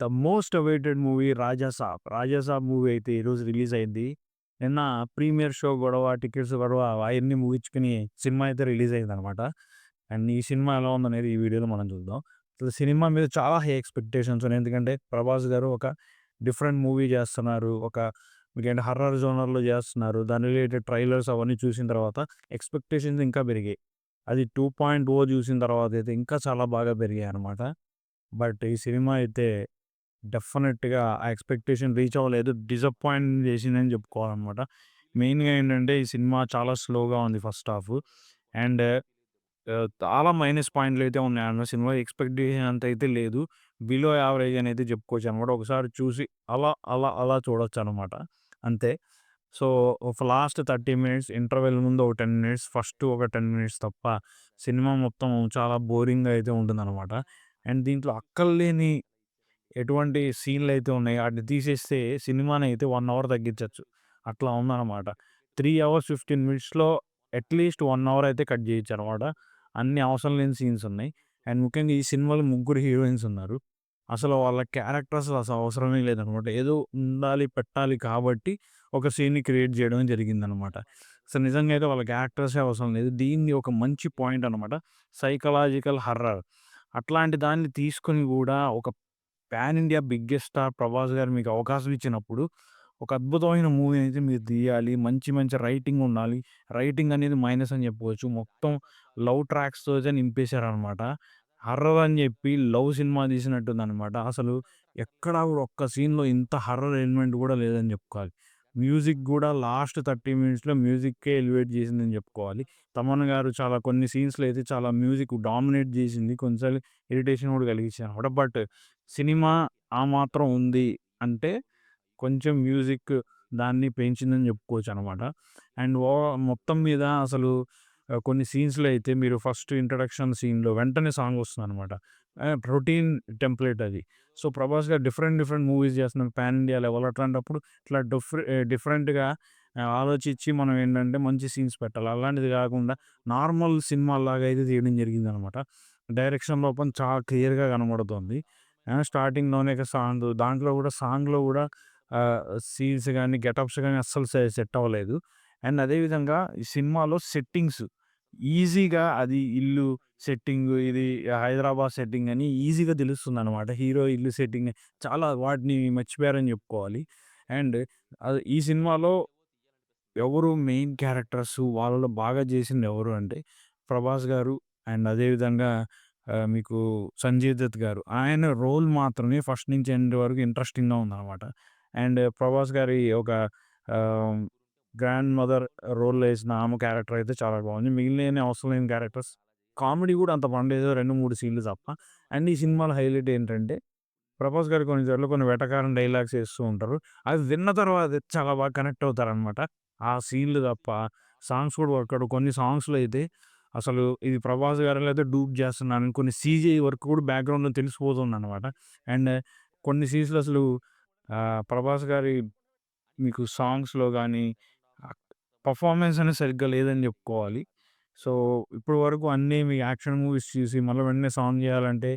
The most awaited movie 'Rajasaab'. 'Rajasaab' movie అయితే ఈరోజు release అయింది. నిన్న ప్రీమియర్ షో గొడవ, టికెట్స్ గొడవ అవన్నీ ముగించుకుని సినిమా అయితే రిలీజ్ అయింది అనమాట అండ్ ఈ సినిమా ఎలా ఉందనేది ఈ వీడియోలో మనం చూద్దాం. అసలు సినిమా మీద చాలా హై ఎక్స్‌పెక్టేషన్స్ ఉన్నాయి. ఎందుకంటే 'ప్రభాస్' గారు ఒక డిఫరెంట్ మూవీ చేస్తున్నారు. ఒక మీకేంటి హర్రర్ జోనర్‌లో చేస్తున్నారు. దాని రిలేటెడ్ ట్రైలర్స్ అవన్నీ చూసిన తర్వాత ఎక్స్‌పెక్టేషన్స్ ఇంకా పెరిగాయి. అది 2.0 చూసిన తర్వాత అయితే ఇంకా చాలా బాగా పెరిగాయి అనమాట బట్ ఈ సినిమా అయితే డెఫినెట్‌గా ఆ ఎక్స్‌పెక్టేషన్ రీచ్ అవ్వలేదు. డిసప్పాయింట్ చేసిందని చెప్పుకోవాలన్నమాట మెయిన్‌గా ఏంటంటే ఈ సినిమా చాలా స్లోగా ఉంది ఫస్ట్ హాఫ్. అండ్ చాలా మైనస్ పాయింట్లు అయితే ఉన్నాయన్న సినిమా ఎక్స్‌పెక్టేషన్ అంత అయితే లేదు. బిలో యావరేజ్ అని అయితే చెప్పుకోవచ్చనమాట. ఒకసారి చూసి అలా, అలా, అలా చూడొచ్చనమాట. అంతే. సో, ఒక లాస్ట్ 30 మినిట్స్ ఇంటర్వెల్ ముందు ఒక 10 మినిట్స్, ఫస్ట్ ఒక 10 మినిట్స్ తప్ప సినిమా మొత్తం చాలా బోరింగ్‌గా అయితే ఉంటుందనమాట. అండ్ దీంట్లో అక్కర్లేని ఎటువంటి సీన్లు అయితే ఉన్నాయి వాటిని తీసేస్తే సినిమాని అయితే వన్ అవర్ తగ్గించొచ్చు. అట్లా ఉందనమాట. త్రీ అవర్స్ 15 మినిట్స్‌లో అట్‌లీస్ట్ వన్ అవర్ అయితే కట్ చేయొచ్చు అనమాట అన్ని అవసరం లేని సీన్స్ ఉన్నాయి. అండ్ ముఖ్యంగా ఈ సినిమాలో ముగ్గురు హీరోయిన్స్ ఉన్నారు. అసలు వాళ్ళ క్యారెక్టర్స్ అసలు అవసరమే లేదనమాట. ఏదో ఉండాలి, పెట్టాలి కాబట్టి ఒక సీన్‌ని క్రియేట్ చేయడం జరిగిందనమాట. అసలు నిజంగా అయితే వాళ్ళ క్యారెక్టర్సే అవసరం లేదు. దీన్ని ఒక మంచి పాయింట్ అనమాట. Psychological horror. అట్లాంటి దాన్ని తీసుకొని కూడా ఒక pan India biggest star 'Prabhas' గారు మీకు అవకాశం ఇచ్చినప్పుడు ఒక అద్భుతమైన మూవీ అయితే మీరు తీయాలి. మంచి మంచి రైటింగ్ ఉండాలి. రైటింగ్ అనేది మైనస్ అని చెప్పవచ్చు మొత్తం లవ్ ట్రాక్స్‌తో నింపేశారనమాట. హర్రర్ అని చెప్పి లవ్ సినిమా తీసినట్టుందనమాట. అసలు ఎక్కడా కూడా ఒక్క సీన్‌లో ఇంత హర్రర్ ఎలిమెంట్ కూడా లేదని చెప్పుకోవాలి. మ్యూజిక్ కూడా లాస్ట్ 30 మినిట్స్‌లో మ్యూజిక్కే ఎలివేట్ చేసిందని చెప్పుకోవాలి. తమన్ గారు చాలా కొన్ని సీన్స్‌లో అయితే చాలా మ్యూజిక్ డామినేట్ చేసింది. కొన్నిసార్లు ఇరిటేషన్ కూడా కలిగించిందనమాట. బట్ సినిమా ఆ మాత్రం ఉంది అంటే కొంచెం మ్యూజిక్ దాన్ని పెంచిందని చెప్పుకోవచ్చు అనమాట అండ్ ఓ మొత్తం మీద అసలు కొన్ని సీన్స్‌లో అయితే మీరు ఫస్ట్ ఇంట్రడక్షన్ సీన్‌లో వెంటనే సాంగ్ వస్తుంది అనమాట రొటీన్ టెంప్లేట్ అది. సో, 'ప్రభాస్' గారు డిఫరెంట్ డిఫరెంట్ మూవీస్ చేస్తున్నారు పాన్ ఇండియా లెవెల్ అట్లాంటప్పుడు ఇట్లా డిఫరె డిఫరెంట్‌గా ఆలోచించి మనం ఏంటంటే మంచి సీన్స్ పెట్టాలి. అలాంటిది కాకుండా నార్మల్ సినిమాలాగా అయితే తీయడం జరిగిందనమాట. డైరెక్షన్ లోపం చాలా క్లియర్‌గా కనబడుతుంది. స్టార్టింగ్‌లోనే సాంగ్ దాంట్లో కూడా సాంగ్‌లో కూడా సీన్స్ కానీ గెటప్స్ కానీ అస్సలు సెట్ అవ్వలేదు. అండ్ అదేవిధంగా ఈ సినిమాలో సెట్టింగ్స్ ఈజీగా అది ఇల్లు సెట్టింగు ఇది హైదరాబాద్ సెట్టింగ్ అని ఈజీగా తెలుస్తుంది అనమాట హీరో ఇల్లు సెట్టింగ్ చాలా వాటిని మర్చిపోయారని చెప్పుకోవాలి. అండ్ ఈ సినిమాలో ఎవరు మెయిన్ క్యారెక్టర్స్ వాళ్ళలో బాగా చేసింది ఎవరు అంటే 'ప్రభాస్' గారు అండ్ అదేవిధంగా మీకు 'సంజయ్ దత్' గారు. ఆయన రోల్ మాత్రమే ఫస్ట్ నుంచి ఎండ్ వరకు ఇంట్రెస్టింగ్‌గా ఉందనమాట. అండ్ 'ప్రభాస్' గారి ఒక గ్రాండ్ మదర్ రోల్‌లో వేసిన ఆమె క్యారెక్టర్ అయితే చాలా బాగుంది. మిగిలిన అవసరం లేని క్యారెక్టర్స్. కామెడీ కూడా అంత పండేదో 2, 3 సీన్‌లు తప్ప. అండ్ ఈ సినిమాలో హైలైట్ ఏంటంటే 'ప్రభాస్' గారు కొన్నిసార్లు కొన్ని వెటకారం డైలాగ్స్ వేస్తూ ఉంటారు. అది విన్న తర్వాత చాలా బాగా కనెక్ట్ అవుతారనమాట. ఆ సీన్‌లు తప్ప సాంగ్స్ కూడా వర్కౌట్ కొన్ని సాంగ్స్‌లో అయితే అసలు ఇది 'ప్రభాస్' గారు అయితే డూప్ చేస్తున్నాను కొన్ని సీజీ వర్క్ కూడా బ్యాక్‌గ్రౌండ్‌లో తెలిసిపోతుందనమాట. అండ్ కొన్ని సీన్స్‌లో అసలు 'ప్రభాస్' గారి మీకు సాంగ్స్‌లో కానీ పర్ఫార్మెన్స్ అనేది సరిగ్గా లేదని చెప్పుకోవాలి. సో, ఇప్పటి వరకు అన్నీ మీ యాక్షన్ మూవీస్ చూసి మళ్ళీ వెంటనే సాంగ్ చేయాలంటే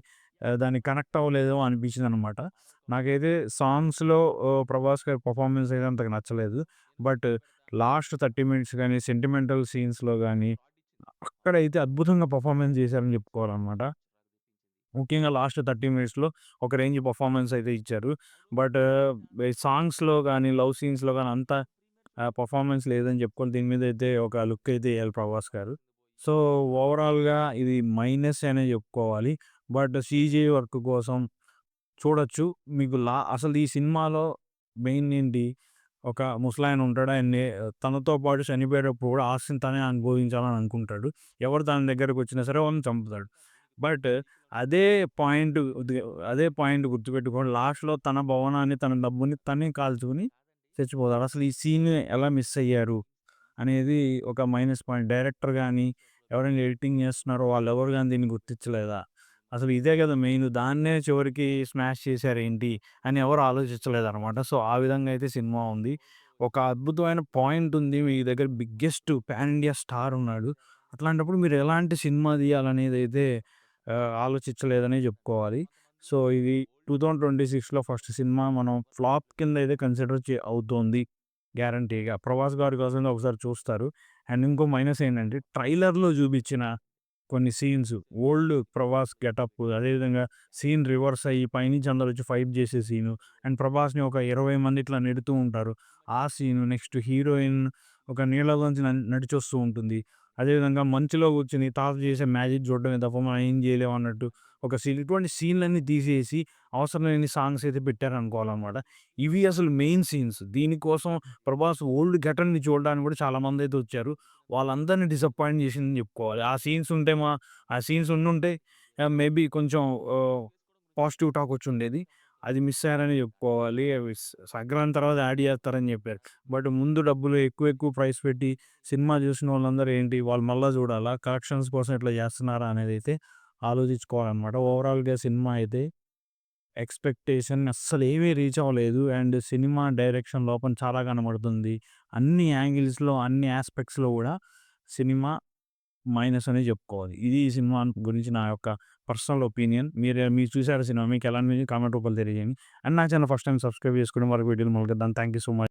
దాన్ని కనెక్ట్ కనెక్ట్ అవ్వలేదు అనిపించిందనమాట. నాకైతే సాంగ్స్‌లో 'ప్రభాస్' గారి పర్ఫార్మెన్స్ అయితే అంతకు నచ్చలేదు. బట్ లాస్ట్ 30 మినిట్స్ కానీ సెంటిమెంటల్ సీన్స్‌లో కానీ అక్కడైతే అద్భుతంగా పర్ఫార్మెన్స్ చేశారని చెప్పుకోవాలన్నమాట ముఖ్యంగా లాస్ట్ 30 మినిట్స్‌లో ఒక రేంజ్ పర్ఫార్మెన్స్ అయితే ఇచ్చారు. బట్ సాంగ్స్‌లో కానీ లవ్ సీన్స్‌లో కానీ అంత పర్ఫార్మెన్స్ లేదని చెప్పుకొని దీని మీద అయితే ఒక లుక్ అయితే వేయాలి 'ప్రభాస్' గారు. సో, ఓవరాల్‌గా ఇది మైనస్ అనే చెప్పుకోవాలి. బట్ సీజీ వర్క్ కోసం చూడొచ్చు. మీకు లా అసలు ఈ సినిమాలో మెయిన్ ఏంటి ఒక ముసలాయన ఉంటాడు. ఆయన్ని తనతో పాటు చనిపోయేటప్పుడు కూడా ఆస్తిని తనే అనుభవించాలని అనుకుంటాడు. ఎవరు తన దగ్గరకు వచ్చినా సరే వాళ్ళని చంపుతాడు. బట్ అదే పాయింట్ అదే పాయింట్ గుర్తుపెట్టుకోండి. లాస్ట్‌లో తన భవనాన్ని, తన డబ్బుని తనే కాల్చుకొని చచ్చిపోతాడు. అసలు ఈ సీన్ ఎలా మిస్ అయ్యారు అనేది ఒక మైనస్ పాయింట్. డైరెక్టర్ కానీ ఎవరైనా ఎడిటింగ్ చేస్తున్నారో వాళ్ళు ఎవరు కానీ దీన్ని గుర్తించలేదా? అసలు ఇదే కదా మెయిన్. దాన్నే చివరికి స్మాష్ చేశారేంటి అని ఎవరు ఆలోచించలేదు అనమాట సో, ఆ విధంగా అయితే సినిమా ఉంది. ఒక అద్భుతమైన పాయింట్ ఉంది. మీ దగ్గర బిగ్గెస్ట్ పాన్ ఇండియా స్టార్ ఉన్నాడు. అట్లాంటప్పుడు మీరు ఎలాంటి సినిమా తీయాలనేది అయితే ఆలోచించలేదనే చెప్పుకోవాలి. సో, ఇది 2026లో ఫస్ట్ సినిమా మనం ఫ్లాప్ కింద అయితే కన్సిడర్ చే అవుతోంది గ్యారంటీగా. 'ప్రభాస్' గారి కోసం ఒకసారి చూస్తారు. అండ్ ఇంకో మైనస్ ఏంటంటే ట్రైలర్‌లో చూపించిన కొన్ని సీన్స్ ఓల్డ్ 'ప్రభాస్' గెటప్ అదేవిధంగా సీన్ రివర్స్ అయ్యి పైనుంచి అందరూ వచ్చి ఫైట్ చేసే సీను అండ్ 'ప్రభాస్‌ని' ఒక 20 మంది ఇట్లా నెడుతూ ఉంటారు. ఆ సీను నెక్స్ట్ హీరోయిన్ ఒక నీళ్ళలోంచి న నడిచొస్తూ ఉంటుంది. అదేవిధంగా మంచులో కూర్చుని తాత చేసే మ్యాజిక్ చూడడమే తప్ప మనం ఏం చేయలేం అన్నట్టు ఒక సీన్ ఇటువంటి సీన్‌లన్నీ తీసేసి అవసరం లేని సాంగ్స్ అయితే పెట్టారనుకోవాలన్నమాట ఇవి అసలు మెయిన్ సీన్స్. దీనికోసం 'ప్రభాస్' ఓల్డ్ గెటర్ని చూడడానికి కూడా చాలామంది అయితే వచ్చారు. వాళ్ళందరిని డిసప్పాయింట్ చేసిందని చెప్పుకోవాలి. ఆ సీన్స్ ఉంటే మా ఆ సీన్స్ ఉండుంటే మేబీ కొంచెం పాజిటివ్ టాక్ వచ్చి ఉండేది అది మిస్ అయ్యారని చెప్పుకోవాలి. అవి సంక్రాంతి తర్వాత యాడ్ చేస్తారని చెప్పారు. బట్ ముందు డబ్బులు ఎక్కువ ఎక్కువ ప్రైస్ పెట్టి సినిమా చూసిన వాళ్ళందరూ ఏంటి వాళ్ళు మళ్ళీ చూడాలా? కలెక్షన్స్ కోసం ఇట్లా చేస్తున్నారా? అనేది అయితే ఆలోచించుకోవాలన్నమాట ఓవరాల్‌గా సినిమా అయితే ఎక్స్‌పెక్టేషన్ అస్సలు ఏమీ రీచ్ అవ్వలేదు. అండ్ సినిమా డైరెక్షన్ లోపం చాలా కనబడుతుంది. అన్ని యాంగిల్స్‌లో అన్ని ఆస్పెక్ట్స్లో కూడా సినిమా మైనస్ అనే చెప్పుకోవాలి. ఇది ఈ సినిమా గురించి నా యొక్క పర్సనల్ ఒపీనియన్. మీరు మీరు చూసారు సినిమా? మీకు ఎలా అనిపించింది? కామెంట్ రూపంలో తెలియజేయండి. అండ్ నా ఛానల్ ఫస్ట్ టైం సబ్స్క్రైబ్ చేసుకోండి. వరకు వీడియోలు మళ్ళీ థ్యాంక్ యూ సో మచ్.